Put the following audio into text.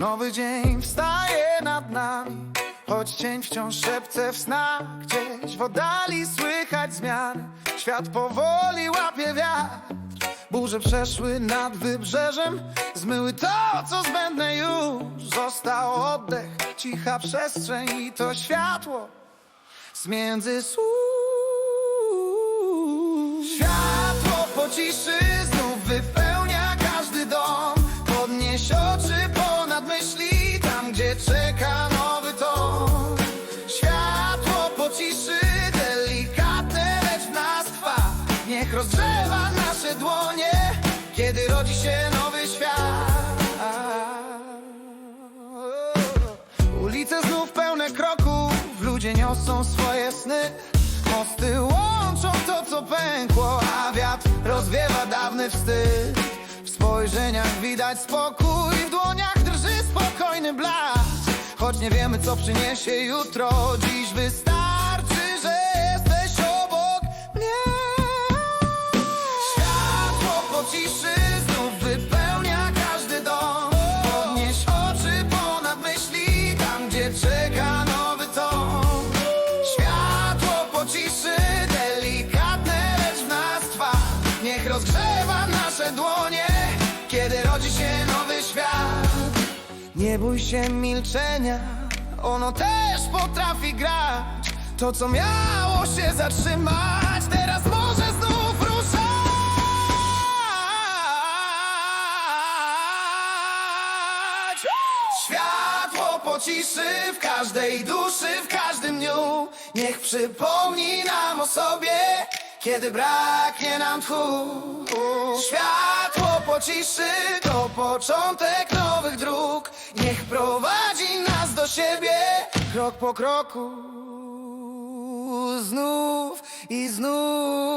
Nowy dzień wstaje nad nami Choć cień wciąż szepce w snach. Gdzieś w oddali słychać zmiany Świat powoli łapie wiatr. Burze przeszły nad wybrzeżem Zmyły to, co zbędne już. Został oddech, cicha przestrzeń I to światło z między słów. Światło po ciszy Niech rozgrzewa nasze dłonie Kiedy rodzi się nowy świat. Ulice znów pełne kroków Ludzie niosą swoje sny. Mosty łączą to, co pękło A wiatr rozwiewa dawny wstyd. W spojrzeniach widać spokój W dłoniach drży spokojny blask. Choć nie wiemy, co przyniesie jutro Dziś wystarczy, nie bój się milczenia, ono też potrafi grać. To, co miało się zatrzymać, teraz może znów ruszać. Światło po ciszy w każdej duszy, w każdym dniu. Niech przypomni nam o sobie, kiedy braknie nam tchu. Światło po ciszy to początek nowych dróg. Prowadzi nas do siebie krok po kroku. Znów i znów.